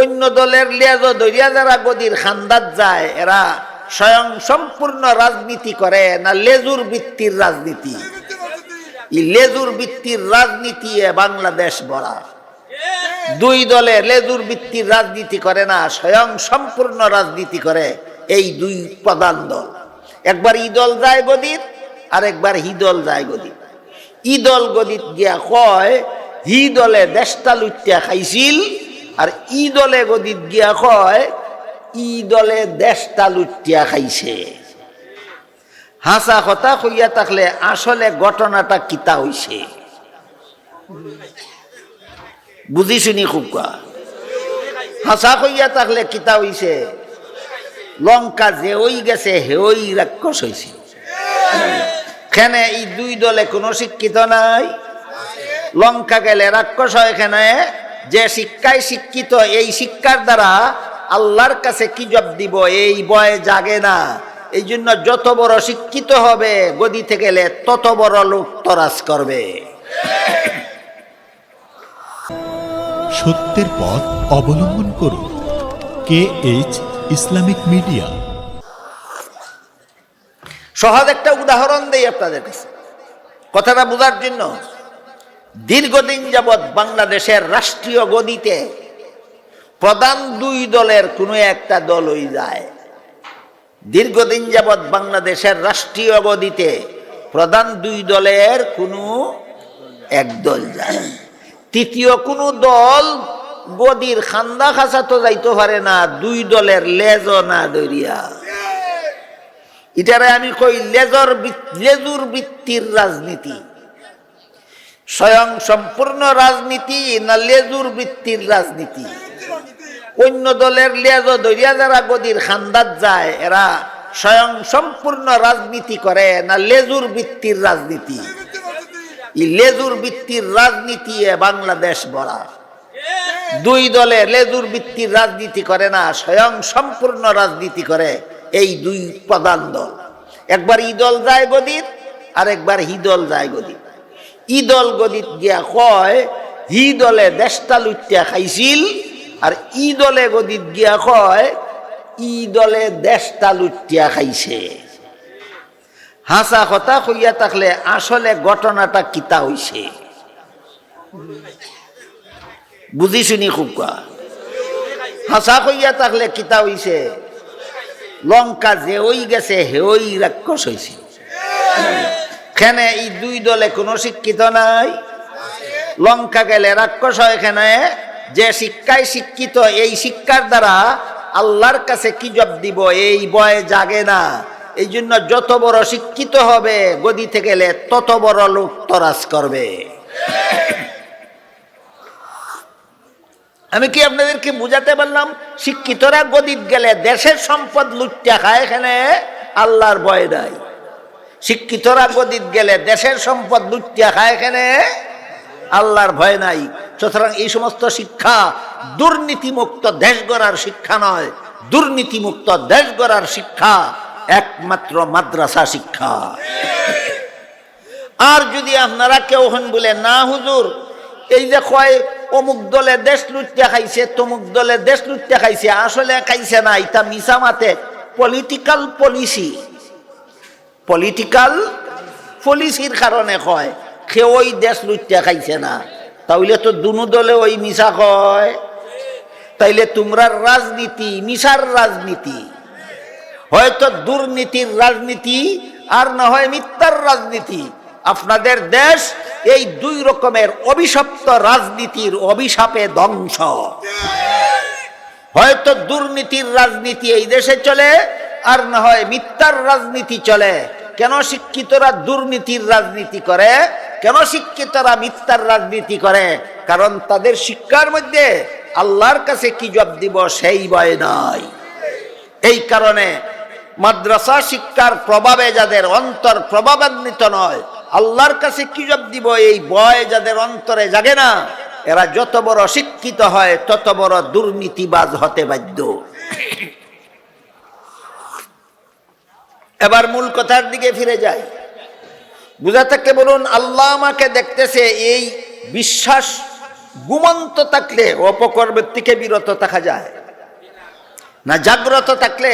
অন্য দলের লেজ দরিয়া যারা গদির খান্দাত যায়, এরা স্বয়ং সম্পূর্ণ রাজনীতি করে, না লেজুর বৃত্তির রাজনীতি? লেজুর বৃত্তির রাজনীতি বাংলাদেশ বড়া দুই দলে লেজুর বৃত্তির রাজনীতি করে না, স্বয়ং সম্পূর্ণ রাজনীতি করে এই দুই প্রধান দল। একবার ই দল যায় গদির আর একবার হি দল যায় গদির। ই দল গদিত গিয়া কয়, হি দলে দেশটা লুটিয়া খাইছিল আর ই দলে গদিত গিয়া কয়, ই দলে দেশটা লুটিয়া খাইছে। হাসা কথা কইয়া থাকলে আসলে ঘটনাটা কিতা হইছে। বুঝি শুনি খুব কা হাসা কইয়া থাকলে কিতা হইছে? লঙ্কা যে ওই গেছে হেওই রাক্ষস হইছে। এখানে এই দুই দলে কোনো শিক্ষিত নাই। লঙ্কা গেলে রাক্ষস হয় এখানে যে শিক্ষায় শিক্ষিত এই শিক্ষার দ্বারা আল্লাহর কাছে কি জব দিব? এই বয় জাগে না। এই জন্য যত বড় শিক্ষিত হবে গদিতে গেলে তত বড় লোক তরাস করবে। সত্যের পথ অবলম্বন করুন। K H Islamic media. সহজ একটা উদাহরণ দেই আপনাদের কাছে। কথাটা বোঝার জন্য দীর্ঘদিন যাবৎ বাংলাদেশের রাষ্ট্রীয় গদিতে প্রধান দুই দলের কোনো একটা দলই যায়। দীর্ঘদিন যাবৎ বাংলাদেশের রাষ্ট্রীয় গদিতে প্রধান দুই দলের কোনো এক দল যায়। তৃতীয় কোনো দল গদির খান্দা খাসা তো যাইতে পারে না, দুই দলের লেজ না দরিয়া এটারে আমি কই লেজর লেজুর বৃত্তির রাজনীতি। স্বয়ং সম্পূর্ণ রাজনীতি না লেজুর বৃত্তির রাজনীতি? অন্য দলের লেজ দরিয়া যারা গদির খান্দাত যায়, এরা স্বয়ং সম্পূর্ণ রাজনীতি করে না লেজুর বৃত্তির রাজনীতি? লেজুর বৃত্তির রাজনীতি বাংলাদেশ বড়া দুই দলে লেজুর বৃত্তির রাজনীতি করে না, স্বয়ং সম্পূর্ণ রাজনীতি করে এই দুই প্রধান দল। একবার ই দল যায় গদির আর একবার হি দল যায় গদির। ই দল গদিত গিয়া কয় হি দলে দেশটা লুটিয়া খাইছিল। আর ই দলে গদিত গিয়া কয় ই দলে দেশটা লুটিয়া খাইছে। হাসা কথা কইয়া থাকলে আসলে ঘটনাটা কিতা হইছে? বুঝি শুনি খুব হাসা কইয়া থাকলে কিতা হইছে? লঙ্কা যে ওই গেছে হেওই রাক্ষস হইছে এখানে এই দুই দলে কোনো শিক্ষিত নাই। লঙ্কা গেলে রাক্ষস হয় এখানে। যে শিক্ষায় শিক্ষিত, এই শিক্ষার দ্বারা আল্লাহর কাছে কি জব দিব? এই বয় জাগে না। এই জন্য যত বড় শিক্ষিত হবে গদিতে গেলে তত বড় লোক তরাস করবে। আমি কি আপনাদেরকে বুঝাতে পারলাম? শিক্ষিতরা গদিত গেলে দেশের সম্পদ লুটিয়া খায় এখানে, আল্লাহর ভয় নাই। শিক্ষিতরা গদিত গেলে দেশের সম্পদ লুটিয়া খায় এখানে? আল্লাহর ভয় নাই। সুতরাং এই সমস্ত শিক্ষা দুর্নীতিমুক্ত দেশ গড়ার শিক্ষা নয়। দুর্নীতিমুক্ত দেশ গড়ার শিক্ষা একমাত্র মাদ্রাসা শিক্ষা। আর যদি আপনারা কেউ হন বলে, না, হুজুর, এই যে কয়, অমুক দলে দেশ লুটিয়া খাইছে, তমুক দলে দেশ লুটিয়া খাইছে, আসলে খাইছে না, এটা মিশা মাতে পলিটিক্যাল পলিসি পলিটিক্যাল পলিসির কারণে কয় সে ওই দেশ লুটিয়া খাইছে না। তাহলে তো দুনো দলে ওই মিশা কয়। তাইলে তোমরার রাজনীতি মিশার রাজনীতি হয়তো দুর্নীতির রাজনীতি আর না হয় মিথ্যার রাজনীতি আপনাদের দেশ এই দুই রকমের অভিশপ্ত রাজনীতির অভিশাপে ধ্বংস। হয়তো দুর্নীতির রাজনীতি এই দেশে চলে, আর না হয় মিথ্যার রাজনীতি চলে। কেন শিক্ষিতরা দুর্নীতির রাজনীতি করে? কেন শিক্ষিতরা মিথ্যার রাজনীতি করে? কারণ তাদের শিক্ষার মধ্যে আল্লাহর কাছে কি জব দিব সেই ভয় নাই। এই কারণে মাদ্রাসা শিক্ষার প্রভাবে যাদের অন্তর প্রভাবান্বিত নয়, আল্লাহর কাছে কি জব দিব এই বয় যাদের অন্তরে জাগে না? এরা যত বড় শিক্ষিত হয়, তত বড় দুর্নীতিবাজ হতে বাধ্য। এবার মূল কথার দিকে ফিরে যাই। বুঝা থেকে বলুন, আল্লাহ আমাকে দেখতেছে এই বিশ্বাস গুমন্ত থাকলে অপকর্মের থেকে বিরত থাকা যায়, না জাগ্রত থাকলে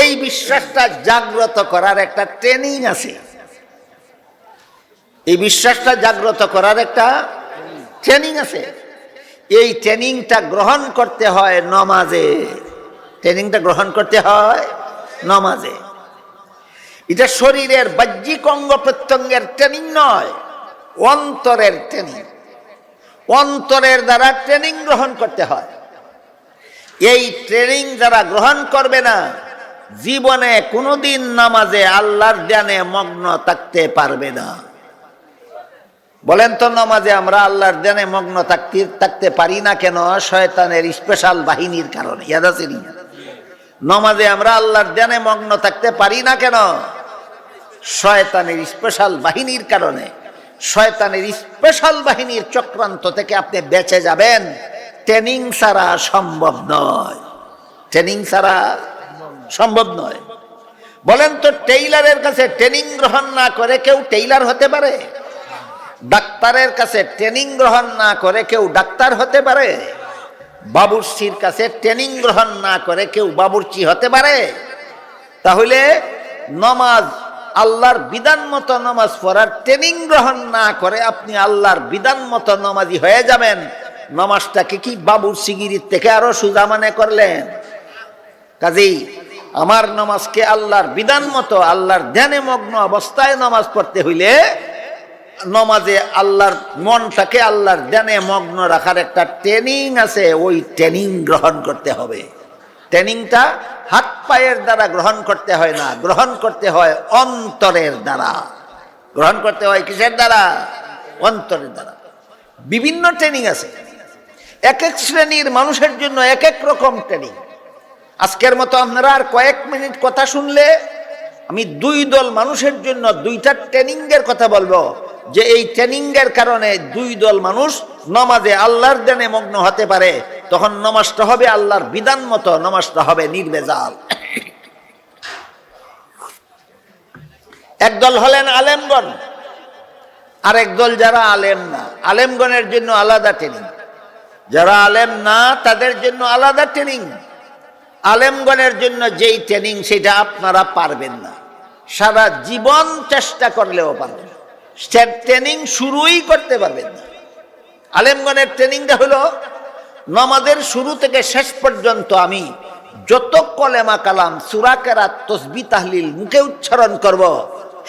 এই বিশ্বাসটা জাগ্রত করার একটা ট্রেনিং আছে। এই বিশ্বাসটা জাগ্রত করার একটা ট্রেনিং আছে। এই ট্রেনিংটা গ্রহণ করতে হয় নমাজে। ট্রেনিংটা গ্রহণ করতে হয় নমাজে। এটা শরীরের বাহ্যিক অঙ্গ প্রত্যঙ্গের ট্রেনিং নয়, অন্তরের ট্রেনিং অন্তরের দ্বারা ট্রেনিং গ্রহণ করতে হয়। এই ট্রেনিং যারা গ্রহণ করবে না, জীবনে কোনোদিন নামাজে আল্লাহর ধ্যানে মগ্ন থাকতে পারবে না। বলেন তো নামাজে আমরা আল্লাহর ধ্যানে মগ্ন থাকতে থাকতে পারি না কেন? শয়তানের স্পেশাল বাহিনীর কারণে। ইয়াদ আছে নমাজে আমরা আল্লাহর ধ্যানে মগ্ন থাকতে পারি না কেন? শয়তানের স্পেশাল বাহিনীর কারণে, শয়তানের স্পেশাল বাহিনীর চক্রান্ত থেকে আপনি বেঁচে যাবেন। ট্রেনিং ছাড়া সম্ভব নয়। ট্রেনিং ছাড়া সম্ভব নয়। বলেন তো, টেইলারের কাছে ট্রেনিং গ্রহণ না করে কেউ টেইলার হতে পারে? ডাক্তারের কাছে ট্রেনিং গ্রহণ না করে কেউ ডাক্তার হতে পারে? বাবুর্চির কাছে ট্রেনিং গ্রহণ না করে কেউ বাবুর্চি হতে পারে? তাহলে নমাজ আল্লাহর বিধান মতো নমাজ পড়ার ট্রেনিং গ্রহণ না করে আপনি আল্লাহর বিধান মতো নমাজি হয়ে যাবেন। নমাজটাকে কি বাবুর্চিগিরির থেকে আরও সুজা মনে করলেন? কাজেই আমার নমাজকে আল্লাহর বিধান মতো, আল্লাহর ধ্যানে মগ্ন অবস্থায় নমাজ পড়তে হইলে নমাজে আল্লাহর মনটাকে আল্লাহর ধ্যানে মগ্ন রাখার একটা ট্রেনিং আছে, ওই ট্রেনিং গ্রহণ করতে হবে। ট্রেনিংটা হাত পায়ের দ্বারা গ্রহণ করতে হয় না, গ্রহণ করতে হয় অন্তরের দ্বারা। গ্রহণ করতে হয় কিসের দ্বারা? অন্তরের দ্বারা। বিভিন্ন ট্রেনিং আছে। এক এক শ্রেণির মানুষের জন্য এক এক রকম ট্রেনিং। আজকের মতো আপনারা আর কয়েক মিনিট কথা শুনলে আমি দুই দল মানুষের জন্য দুইটা ট্রেনিং এর কথা বলব, যে এই ট্রেনিং এর কারণে দুই দল মানুষ নমাজে আল্লাহর দেনে মগ্ন হতে পারে। তখন নমাজটা হবে আল্লাহর বিধান মতো নমাজটা হবে নির্বেজাল। একদল হলেন আলেমগণ আর একদল যারা আলেম না। আলেমগণের জন্য আলাদা ট্রেনিং যারা আলেম না, তাদের জন্য আলাদা ট্রেনিং আলেমগণের জন্য যেই ট্রেনিং সেটা আপনারা পারবেন না। সারা জীবন চেষ্টা করলেও পারবেন না। ট্রেনিং শুরুই করতে পারবেন না। আলেমগণের ট্রেনিংটা হলো নমাজের শুরু থেকে শেষ পর্যন্ত আমি যত কলেমা কালাম সুরাকেরা তসবি, তাহলিল মুখে উচ্চারণ করব,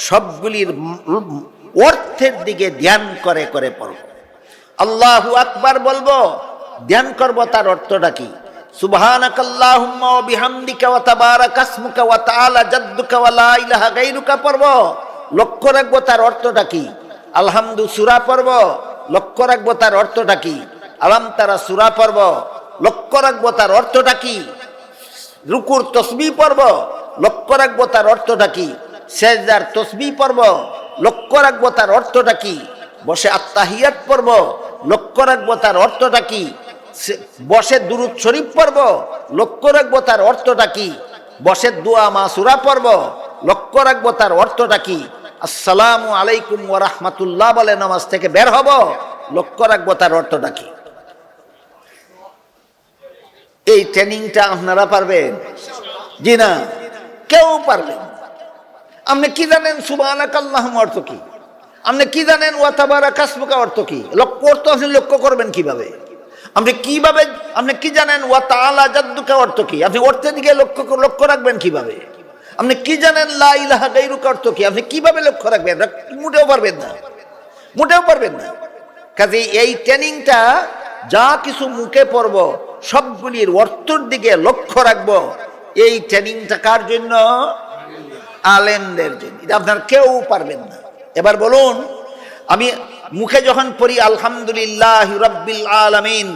সবগুলির অর্থের দিকে ধ্যান করে করে পড়ব। আল্লাহু আকবার বলব, ধ্যান করব তার অর্থটা কি? ইলাহা গায়রুকা পড়ব, লক্ষ্য রাখব তার অর্থটা কি? আলহামদু সূরা লক্ষ্য রাখব তার অর্থটা কি? আলাম তারা সূরা পড়ব। লক্ষ্য রাখব তার অর্থটা কি? রুকুর তসবি পর্ব লক্ষ্য রাখব তার অর্থটা কি? সেজদার তসবি পর্ব লক্ষ্য রাখব তার অর্থটা কি? বসে আত্মাহিয়াত পর্ব লক্ষ্য রাখব তার অর্থটা কি? বসে দুরুদ শরীফ পর্ব লক্ষ্য রাখব তার অর্থটা কি? বসে দোয়া মাসুরা পর্ব লক্ষ্য রাখব তার অর্থটা কি? আসসালামু আলাইকুম ওয়া রাহমাতুল্লাহ বলে নামাজ থেকে বের হব। লক্ষ্য রাখব তার অর্থটা কি? এই ট্রেনিংটা আপনারা পারবেন। জি না? কেউ পারবেন আপনি কি জানেন সুবাহ অর্থ কি? আপনি কি জানেন ওয়াতাবারা কাসমুকা অর্থ কি? লক্ষ্য অর্থ আপনি লক্ষ্য করবেন কীভাবে? আপনি কীভাবে, আপনি কি জানেন ওয়া তাআলা জাদ্দুকা অর্থ কি? আপনি অর্থের দিকে লক্ষ্য লক্ষ্য রাখবেন কীভাবে? আপনি কি জানেন লা ইলাহা অর্থ কি? আপনি কীভাবে লক্ষ্য রাখবেন? রাখ- মোটেও পারবেন না। মোটেও পারবেন না। কাজে এই ট্রেনিংটা যা কিছু মুখে পড়ব সবগুলির অর্থর দিকে লক্ষ্য রাখব। এই ট্রেনিংটা কার জন্য? আলেমদের জন্য। এটা আপনার কেউ পারবেন না। এবার বলুন, আমি মুখে যখন পড়ি, আলহামদুলিল্লাহ রব্বিল আলামিন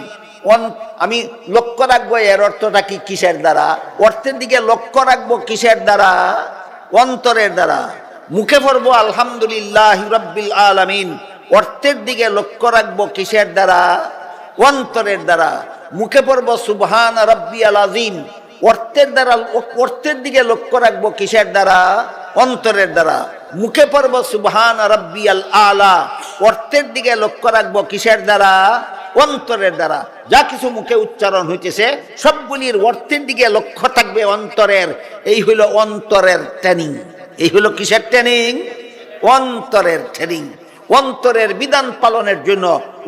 আমি লক্ষ্য রাখব এর অর্থটা কি কিসের দ্বারা? অর্থের দিকে লক্ষ্য রাখব কিসের দ্বারা? অন্তরের দ্বারা। মুখে পড়ব, আলহামদুলিল্লাহ রব্বিল আলামিন অর্থের দিকে লক্ষ্য রাখব কিসের দ্বারা? অন্তরের দ্বারা। মুখে পড়ব, সুবহান রব্বি আল আজিম অর্থের দ্বারা, অর্থের দিকে লক্ষ্য রাখব কিসের দ্বারা? অন্তরের দ্বারা। মুখে পড়ব, সুবহান আল আলা। অর্থের দিকে লক্ষ্য রাখব কিসের দ্বারা? অন্তরের দ্বারা। যা কিছু মুখে উচ্চারণ হইতেছে, সবগুলির অর্থের দিকে লক্ষ্য থাকবে অন্তরের। এই হইল অন্তরের ট্রেনিং এই হইল কিসের ট্রেনিং অন্তরের ট্রেনিং অন্তরের বিধান পালনের জন্য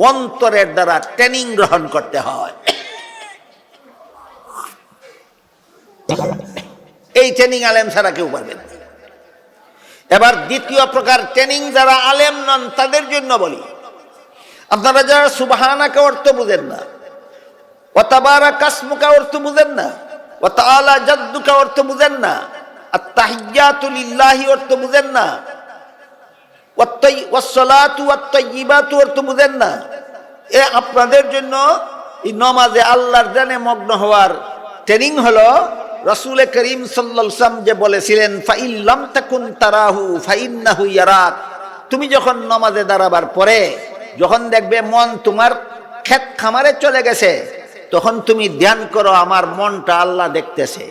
অন্তরের দ্বারা ট্রেনিং গ্রহণ করতে হয়। এই ট্রেনিং আলেম ছাড়া কেউ পারবে না। এবার দ্বিতীয় প্রকার ট্রেনিং যারা আলেম নন, তাদের জন্য বলি। আপনারা যারা সুবাহানাকে অর্থ বুঝেন না অতাবারা কাসমুকা অর্থ বুঝেন না অতালা জাদ্দুকা অর্থ বুঝেন না আর তাহিয়াতুলিল্লাহি অর্থ বুঝেন না বুঝেন না। এ আপনাদের জন্য এই নমাজে আল্লাহর জানে মগ্ন হওয়ার ট্রেনিং হলো, রসুল করিম সাল্লাম যে বলেছিলেন ফাইল্লাম তাকুন তারাহু, ফাইন্নাহু ইয়ারাক। তুমি যখন নমাজে দাঁড়াবার পরে যখন দেখবে মন তোমার ক্ষেত খামারে চলে গেছে, তখন তুমি ধ্যান করো, আমার মনটা আল্লাহ দেখতেছে।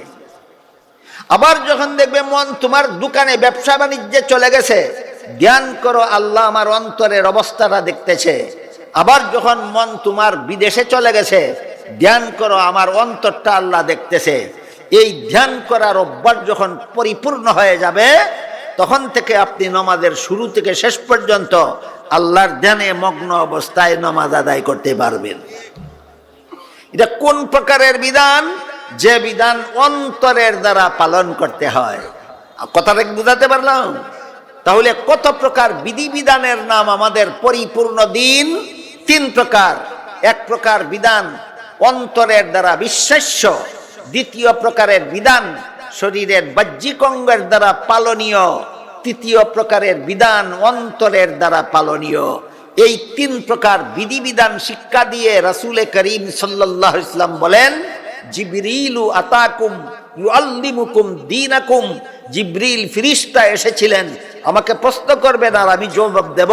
আবার যখন দেখবে মন তোমার দোকানে ব্যবসা বাণিজ্যে চলে গেছে ধ্যান করো আল্লাহ আমার অন্তরের অবস্থাটা দেখতেছে। আবার যখন মন তোমার বিদেশে চলে গেছে ধ্যান করো আমার অন্তরটা আল্লাহ দেখতেছে। এই ধ্যান করার অভ্যাস যখন পরিপূর্ণ হয়ে যাবে, তখন থেকে আপনি নমাজের শুরু থেকে শেষ পর্যন্ত আল্লাহর ধ্যানে মগ্ন অবস্থায় নমাজ আদায় করতে পারবেন। এটা কোন প্রকারের বিধান? যে বিধান অন্তরের দ্বারা পালন করতে হয়। কথাটা বুঝাতে পারলাম? তাহলে কত প্রকার বিধিবিধানের নাম আমাদের পরিপূর্ণ দিন? তিন প্রকার। এক প্রকার বিধান অন্তরের দ্বারা বিশ্বাস্য দ্বিতীয় প্রকারের বিধান শরীরের বাহ্যিক অঙ্গের দ্বারা পালনীয়। তৃতীয় প্রকারের বিধান অন্তরের দ্বারা পালনীয়। এই তিন প্রকার বিধিবিধান শিক্ষা দিয়ে রাসুলে করিম সাল্লাহ ইসলাম বলেন, জিবিরিলু আতাকুম ইউআল্লিমুকুম দীনাকুম। জিবরিল ফিরিস্তা এসেছিলেন। আমাকে প্রশ্ন করবেন আর আমি জবাব দেব।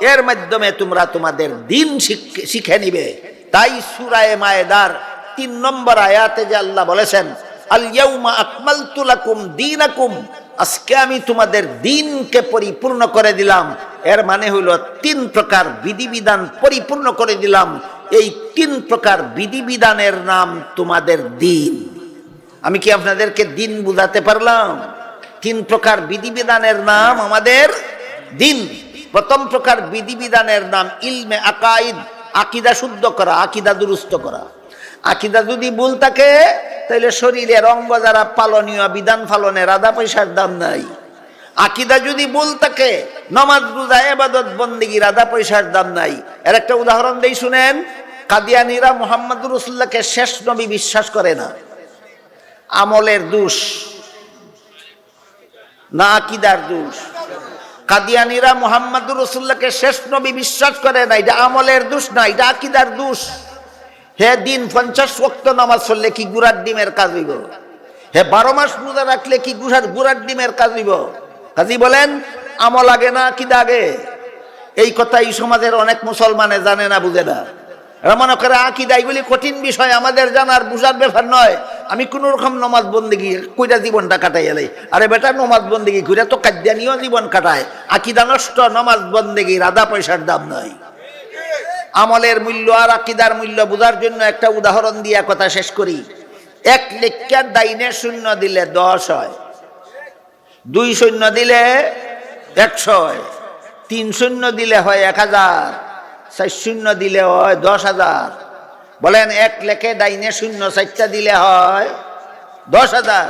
এর মাধ্যমে তোমরা তোমাদের দিন শিখ- নিবে। তাই সুরায়ে মায়েদার তিন নম্বর আয়াতে যে আল্লাহ বলেছেন আল ইয়াউমা আকমালতু লাকুম দীনাকুম। আজকে আমি তোমাদের দিনকে পরিপূর্ণ করে দিলাম। এর মানে হলো তিন প্রকার বিধিবিধান পরিপূর্ণ করে দিলাম। এই তিন প্রকার বিধিবিধানের নাম তোমাদের দিন। আমি কি আপনাদেরকে দিন বুঝাতে পারলাম? তিন প্রকার বিধিবিধানের নাম আমাদের দিন। প্রথম প্রকার বিধিবিধানের নাম ইলমে আকাইদ আকিদা শুদ্ধ করা, আকিদা দুরুস্ত করা। আকিদা যদি ভুল থাকে তাহলে শরীরের অঙ্গ যারা পালনীয় বিধান পালনের আধা পয়সার দাম নাই। আকিদা যদি ভুল থাকে, নমাজ, রোজা এবাদত বন্দিগির আধা পয়সার দাম নাই। এর একটা উদাহরণ দেই শুনেন, কাদিয়ানিরা মোহাম্মদ রসুল্লাহকে শেষ নবী বিশ্বাস করে না। আমলের দোষ, না আকিদার দোষ। কাদিয়ানিরা মোহাম্মদুর রসুল্লাহকে শেষ নবী বিশ্বাস করে না, এটা আমলের দোষ না, এটা আকিদার দোষ। হে দিন পঞ্চাশ ওয়াক্ত নামাজ পড়লে কি গুড়ার ডিমের কাজ হইব? হে বারো মাস রোজা রাখলে কি গুড়ার গুড়ার ডিমের কাজ হইব? কাজী বলেন, আমল আগে না আকিদা আগে? এই কথা এই সমাজের অনেক মুসলমানে জানে না, বুঝে না। এরা মনে করে আকিদা এগুলি কঠিন বিষয়, আমাদের জানার বুঝার ব্যাপার নয়। আমি কোন রকম নমাজ বন্দিগি কইরা জীবনটা কাটাই এলাই। আরে বেটা, নমাজ বন্দিগি ঘুরে তো কাদ্যানিও জীবন কাটায়। আকিদা নষ্ট, নমাজ বন্দিগি আধা পয়সার দাম নয় আমলের মূল্য আর আকিদার মূল্য বোঝার জন্য একটা উদাহরণ দিয়ে কথা শেষ করি। এক লেখার ডাইনে শূন্য দিলে দশ হয়। দুই শূন্য দিলে একশো হয়। তিন শূন্য দিলে হয় এক হাজার। চার শূন্য দিলে হয় দশ হাজার। বলেন, এক লেখে ডাইনে শূন্য, চারটা দিলে হয় দশ হাজার।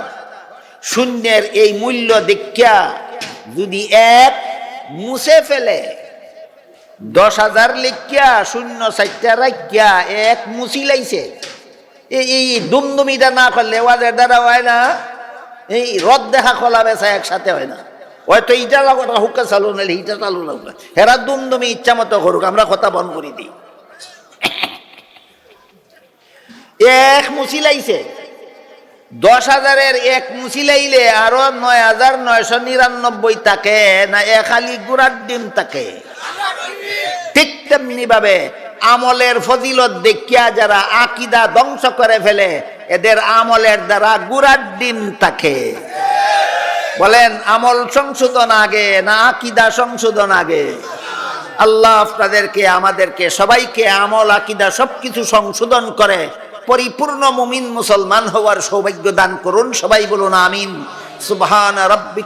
শূন্যের এই মূল্য দেখিয়া যদি এক মুছে ফেলে, দশ হাজার লিখিয়া, শূন্য, চারটা রাখিয়া এক মুছি লাইছে এই দুমদুমিটা না করলে ওয়াদের দ্বারা হয় না। এই রদ দেখা খোলা বেচা একসাথে হয় না। হয়তো ইটা লাগা হুক্কা চালু নাহলে ইটা চালু লাগবে হেরা দুমদুমি ইচ্ছা মতো করুক আমরা কথা বন্ধ করে দিই এক মুছি লাইছে দশ হাজারের এক মুছি লাইলে আরও নয় হাজার নয়শো নিরানব্বই থাকে, না এক আলি গুড়ার ডিম থাকে। ঠিক তেমনি ভাবে আমলের ফজিলত দেখিয়া যারা আকিদা ধ্বংস করে ফেলে, এদের আমলের দ্বারা গুড়ার ডিম থাকে। বলেন, আমল সংশোধন আগে, না আকিদা সংশোধন আগে। আল্লাহ আপনাদেরকে, আমাদেরকে সবাইকে আমল, আকিদা সবকিছু সংশোধন করে, পরিপূর্ণ মুমিন মুসলমান হওয়ার সৌভাগ্য দান করুন। সবাই বলুন, আমিন। সুবহান রব্বিক